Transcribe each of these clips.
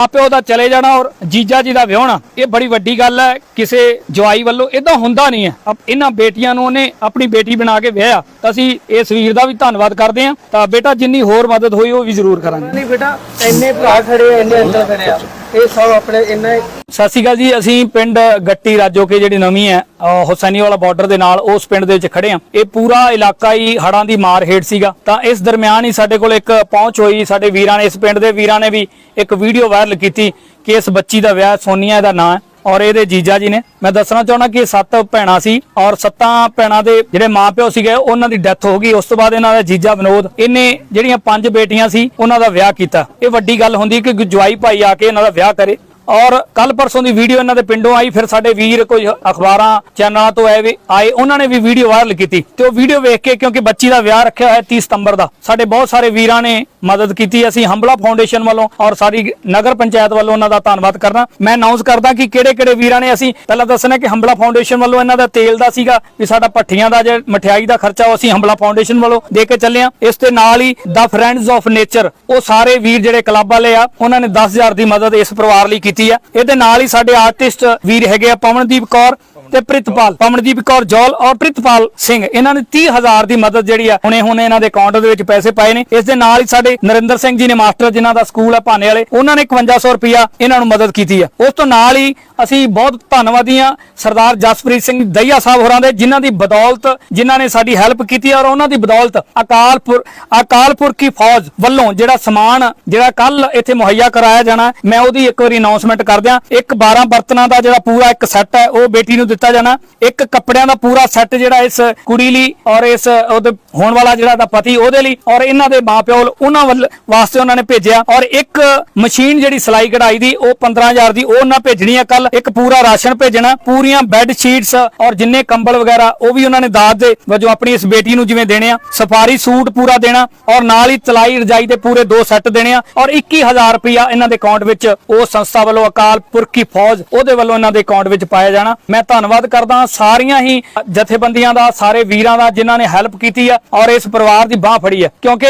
ਆਪਿਓ ਦਾ ਚਲੇ ਜਾਣਾ ਔਰ ਜੀਜਾ ਜੀ ਦਾ ਵਿਆਹਣਾ, ਇਹ ਬੜੀ ਵੱਡੀ ਗੱਲ ਹੈ, ਕਿਸੇ ਜਵਾਈ ਵੱਲੋਂ ਇਦਾਂ ਹੁੰਦਾ ਨਹੀਂ ਹੈ। ਇਹਨਾਂ ਬੇਟੀਆਂ ਨੂੰ ਉਹਨੇ ਆਪਣੀ ਬੇਟੀ ਬਣਾ ਕੇ ਵਿਆਹਿਆ। ਤਾਂ ਅਸੀਂ ਇਸ ਵੀਰ ਦਾ ਵੀ ਧੰਨਵਾਦ ਕਰਦੇ ਹਾਂ। ਤਾਂ ਬੇਟਾ ਜਿੰਨੀ ਹੋਰ ਮਦਦ ਹੋਈ ਉਹ ਵੀ ਜ਼ਰੂਰ ਕਰਾਂਗੇ। ਨਹੀਂ ਬੇਟਾ, ਇੰਨੇ ਭਰਾ ਖੜੇ ਇੰਨੇ ਅੰਦਰ ਖੜੇ ਆ। ਇਹ ਸਭ ਆਪਣੇ ਇੰਨਾ ਸਤਿ ਸ਼੍ਰੀ ਅਕਾਲ ਜੀ, ਅਸੀਂ ਪਿੰਡ ਗੱਟੀ ਰਾਜੋ ਕੇ ਜਿਹੜੀ ਨਵੀਂ ਹੈ, ਅਹ ਹੁਸੈਨੀ ਵਾਲਾ ਬਾਰਡਰ ਦੇ ਨਾਲ ਉਸ ਪਿੰਡ ਦੇ ਵਿੱਚ ਖੜੇ ਆ ਇਹ ਪੂਰਾ ਇਲਾਕਾ ਹੀ ਹੜਾਂ ਦੀ ਮਾਰ ਹੇਠ ਸੀਗਾ। ਤਾਂ ਇਸ ਦਰਮਿਆਨ ਹੀ ਸਾਡੇ ਕੋਲ ਇੱਕ ਪਹੁੰਚ ਹੋਈ, ਸਾਡੇ ਵੀਰਾਂ ਨੇ, ਇਸ ਪਿੰਡ ਦੇ ਵੀਰਾਂ ਨੇ ਵੀ ਇੱਕ ਵੀਡੀਓ ਵਾਇਰਲ ਕੀਤੀ ਕਿ ਇਸ ਬੱਚੀ ਦਾ ਵਿਆਹ ਸੋਨੀਆ ਦਾ ਨਾਂ ਹੈ। ਔਰ ਇਹਦੇ ਜੀਜਾ ਜੀ ਨੇ। ਮੈਂ ਦੱਸਣਾ ਚਾਹੁੰਦਾ ਕਿ ਇਹ ਸੱਤ ਭੈਣਾਂ ਸੀ ਔਰ ਸੱਤਾਂ ਭੈਣਾਂ ਦੇ ਜਿਹੜੇ ਮਾਪਿਓ ਸੀਗੇ, ਉਹਨਾਂ ਦੀ ਡੈਥ ਹੋ ਗਈ। ਉਸ ਤੋਂ ਬਾਅਦ ਇਹਨਾਂ ਦਾ ਜੀਜਾ ਵਿਨੋਦ, ਇਹਨੇ ਜਿਹੜੀਆਂ ਪੰਜ ਬੇਟੀਆਂ ਸੀ, ਉਹਨਾਂ ਦਾ ਵਿਆਹ ਕੀਤਾ। ਇਹ ਵੱਡੀ ਗੱਲ ਹੁੰਦੀ ਕਿ ਜਵਾਈ ਭਾਈ ਆ ਕੇ ਇਹਨਾਂ ਦਾ ਵਿਆਹ ਕਰੇ। ਔਰ ਕੱਲ ਪਰਸੋਂ ਦੀ ਵੀਡੀਓ ਇਹਨਾਂ ਦੇ ਪਿੰਡੋਂ ਆਈ, ਫਿਰ ਸਾਡੇ ਵੀਰ ਕੋਈ ਅਖਬਾਰਾਂ, ਚੈਨਲਾਂ ਤੋਂ ਆਏ ਆਏ, ਉਹਨਾਂ ਨੇ ਵੀ ਵੀਡੀਓ ਵਾਇਰਲ ਕੀਤੀ। ਤੇ ਉਹ ਵੀਡੀਓ ਵੇਖ ਕੇ ਕਿਉਂਕਿ ਬੱਚੀ ਦਾ ਵਿਆਹ ਰੱਖਿਆ ਹੋਇਆ 30 ਸਤੰਬਰ ਦਾ, ਸਾਡੇ ਬਹੁਤ ਸਾਰੇ ਵੀਰਾਂ ਨੇ ਮਦਦ ਕੀਤੀ। ਅਸੀਂ ਹੰਬਲਾ ਫਾਊਂਡੇਸ਼ਨ ਵੱਲੋਂ ਔਰ ਸਾਰੀ ਨਗਰ ਪੰਚਾਇਤ ਵੱਲੋਂ ਉਹਨਾਂ ਦਾ ਧੰਨਵਾਦ ਕਰਨਾ ਮੈਂ ਅਨਾਉਂਸ ਕਰਦਾ ਕਿ ਕਿਹੜੇ ਕਿਹੜੇ ਵੀਰਾਂ ਨੇ ਅਸੀਂ ਪਹਿਲਾਂ ਦੱਸਣਾ ਕਿ ਹੰਬਲਾ ਫਾਊਂਡੇਸ਼ਨ ਵੱਲੋਂ ਇਹਨਾਂ ਦਾ ਤੇਲ ਦਾ ਸੀਗਾ, ਵੀ ਸਾਡਾ ਭੱਠੀਆਂ ਦਾ ਜੇ ਮਠਿਆਈ ਦਾ ਖਰਚਾ, ਉਹ ਅਸੀਂ ਹੰਬਲਾ ਫਾਊਂਡੇਸ਼ਨ ਵੱਲੋਂ ਦੇ ਕੇ ਚੱਲੇ ਆ ਇਸ ਦੇ ਨਾਲ ਹੀ ਦਾ ਫਰੈਂਡਸ ਆਫ ਨੇਚਰ ਉਹ ਸਾਰੇ ਵੀਰ ਜਿਹੜੇ ਕਲੱਬ ਵਾਲੇ ਆ, ਉਹਨਾਂ ਨੇ 10000 ਦੀ ਮਦਦ ਇਸ ਪਰਿਵਾਰ ਲਈ ਕੀਤੀ ਆ। ਇਹਦੇ ਨਾਲ ਹੀ ਸਾਡੇ ਆਰਟਿਸਟ ਵੀਰ ਹੈਗੇ ਆ ਪਵਨਦੀਪ ਕੌਰ। ਤੇ ਪ੍ਰਿਤਪਾਲ, ਪਵਨਦੀਪ ਕੌਰ ਜੌਲ ਔਰ ਪ੍ਰਿਤਪਾਲ ਸਿੰਘ। ਇਹਨਾਂ ਨੇ 30000 ਦੀ ਮਦਦ ਜਿਹੜੀ ਆ, ਹੁਣੇ ਹੁਣੇ ਇਹਨਾਂ ਦੇ ਅਕਾਊਂਟ ਦੇ ਵਿੱਚ ਪੈਸੇ ਪਾਏ ਨੇ। ਇਸ ਦੇ ਨਾਲ ਹੀ ਸਾਡੇ ਨਰਿੰਦਰ ਸਿੰਘ ਜੀ ਨੇ ਮਾਸਟਰ, ਜਿਨ੍ਹਾਂ ਦਾ ਸਕੂਲ ਆ ਭਾਨੇ ਵਾਲੇ, ਉਹਨਾਂ ਨੇ 5100 ਰੁਪਿਆ ਇਹਨਾਂ ਨੂੰ ਮਦਦ ਕੀਤੀ ਆ। ਉਸ ਤੋਂ ਨਾਲ ਹੀ ਅਸੀਂ ਬਹੁਤ ਧੰਨਵਾਦੀ ਆ ਸਰਦਾਰ ਜਸਪ੍ਰੀਤ ਸਿੰਘ ਦਈਆ ਸਾਹਿਬ ਹੋਰਾਂ ਦੇ, ਜਿਨ੍ਹਾਂ ਦੀ ਬਦੌਲਤ, ਜਿਨ੍ਹਾਂ ਨੇ ਸਾਡੀ ਹੈਲਪ ਕੀਤੀ ਔਰ ਉਹਨਾਂ ਦੀ ਬਦੌਲਤ ਅਕਾਲਪੁਰ ਅਕਾਲਪੁਰ ਕੀ ਫੌਜ ਵੱਲੋਂ ਜਿਹੜਾ ਸਮਾਨ, ਜਿਹੜਾ ਕੱਲ ਇੱਥੇ ਮੁਹੱਈਆ ਕਰਾਇਆ ਜਾਣਾ, ਮੈਂ ਉਹਦੀ ਇੱਕ ਵਾਰੀ ਅਨਾਉਂਸਮੈਂਟ ਕਰ ਦਿਆਂ। ਇੱਕ 12 ਬਰਤਨਾਂ ਦਾ ਜਿਹੜਾ ਪੂਰਾ ਇੱਕ ਸੈੱਟ ਹੈ, ਉਹ ਬੇਟੀ ਨੂੰ ਦਿੱਤਾ ਜਾਣਾ। ਇੱਕ ਕੱਪੜਿਆਂ ਦਾ ਪੂਰਾ ਸੈੱਟ ਜਿਹੜਾ ਇਸ ਕੁੜੀ ਲਈ ਔਰ ਇਸ, ਉਹਦੇ ਹੋਣ ਵਾਲਾ ਜਿਹੜਾ ਦਾ ਪਤੀ ਉਹਦੇ ਲਈ ਔਰ ਇਹਨਾਂ ਦੇ ਮਾਪਿਓ ਉਹਨਾਂ ਵੱਲ ਵਾਸਤੇ ਉਹਨਾਂ ਨੇ ਭੇਜਿਆ। ਔਰ ਇੱਕ ਮਸ਼ੀਨ ਜਿਹੜੀ ਸਿਲਾਈ ਕਢਾਈ ਦੀ, ਉਹ 15000 ਦੀ, ਉਹ ਉਹਨਾਂ ਭੇਜਣੀ ਆ ਕੱਲ ਇੱਕ ਪੂਰਾ ਰਾਸ਼ਨ ਭੇਜਣਾ, ਪੂਰੀਆਂ ਬੈੱਡ ਸ਼ੀਟਸ ਔਰ ਜਿੰਨੇ ਕੰਬਲ ਵਗੈਰਾ, ਉਹ ਵੀ ਉਹਨਾਂ ਨੇ ਦਾਤ ਦੇ ਵਜੋਂ ਆਪਣੀ ਇਸ ਬੇਟੀ ਨੂੰ ਜਿਵੇਂ ਦੇਣੇ ਆ। ਸਫਾਰੀ ਸੂਟ ਪੂਰਾ ਦੇਣਾ ਔਰ ਨਾਲ ਹੀ ਤਲਾਈ ਰਜਾਈ ਦੇ ਪੂਰੇ ਦੋ ਸੈੱਟ ਦੇਣੇ ਆ। ਔਰ 21000 ਰੁਪਇਆ ਇਹਨਾਂ ਦੇ ਅਕਾਊਂਟ ਵਿੱਚ ਉਹ ਸੰਸਥਾ ਵੱਲੋਂ ਅਕਾਲ ਪੁਰਖੀ ਫੌਜ ਉਹਦੇ ਵੱਲੋਂ ਇਹਨਾਂ ਦੇ ਅਕਾਊਂਟ ਵਿੱਚ ਪਾਇਆ ਜਾਣਾ। ਮੈਂ ਧੰਨਵਾਦ ਧੰਨਵਾਦ ਕਰਦਾ ਸਾਰੀਆਂ ਹੀ ਜਥੇਬੰਦੀਆਂ ਦਾ, ਸਾਰੇ ਵੀਰਾਂ ਦਾ ਜਿਨ੍ਹਾਂ ਨੇ ਹੈਲਪ ਕੀਤੀ ਆ ਔਰ ਇਸ ਪਰਿਵਾਰ ਦੀ ਬਾਹ ਫੜੀ ਆ। ਕਿਉਂਕਿ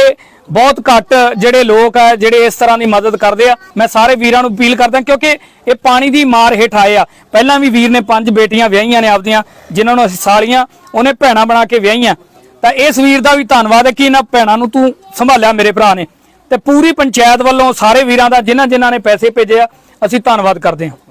ਬਹੁਤ ਘੱਟ ਜਿਹੜੇ ਲੋਕ ਆ, ਜਿਹੜੇ ਇਸ ਤਰ੍ਹਾਂ ਦੀ ਮਦਦ ਕਰਦੇ ਆ, ਮੈਂ ਸਾਰੇ ਵੀਰਾਂ ਨੂੰ ਅਪੀਲ ਕਰਦਾ ਕਿਉਂਕਿ ਇਹ ਪਾਣੀ ਦੀ ਮਾਰ ਹੇਠ ਆਏ ਆ। ਪਹਿਲਾਂ ਵੀ ਵੀਰ ਨੇ ਪੰਜ ਬੇਟੀਆਂ ਵਿਆਹੀਆਂ ਨੇ ਆਪਦੀਆਂ, ਜਿਨ੍ਹਾਂ ਨੂੰ ਅਸੀਂ ਸਾਲੀਆਂ ਉਹਨੇ ਭੈਣਾਂ ਬਣਾ ਕੇ ਵਿਆਹੀਆਂ। ਤਾਂ ਇਸ ਵੀਰ ਦਾ ਵੀ ਧੰਨਵਾਦ ਹੈ ਕਿ ਇਹਨਾਂ ਭੈਣਾਂ ਨੂੰ ਤੂੰ ਸੰਭਾਲਿਆ ਮੇਰੇ ਭਰਾ ਨੇ। ਤੇ ਪੂਰੀ ਪੰਚਾਇਤ ਵੱਲੋਂ ਸਾਰੇ ਵੀਰਾਂ ਦਾ ਜਿਨ੍ਹਾਂ ਜਿਨ੍ਹਾਂ ਨੇ ਪੈਸੇ ਭੇਜੇ ਆ, ਅਸੀਂ ਧੰਨਵਾਦ ਕਰਦੇ ਹਾਂ।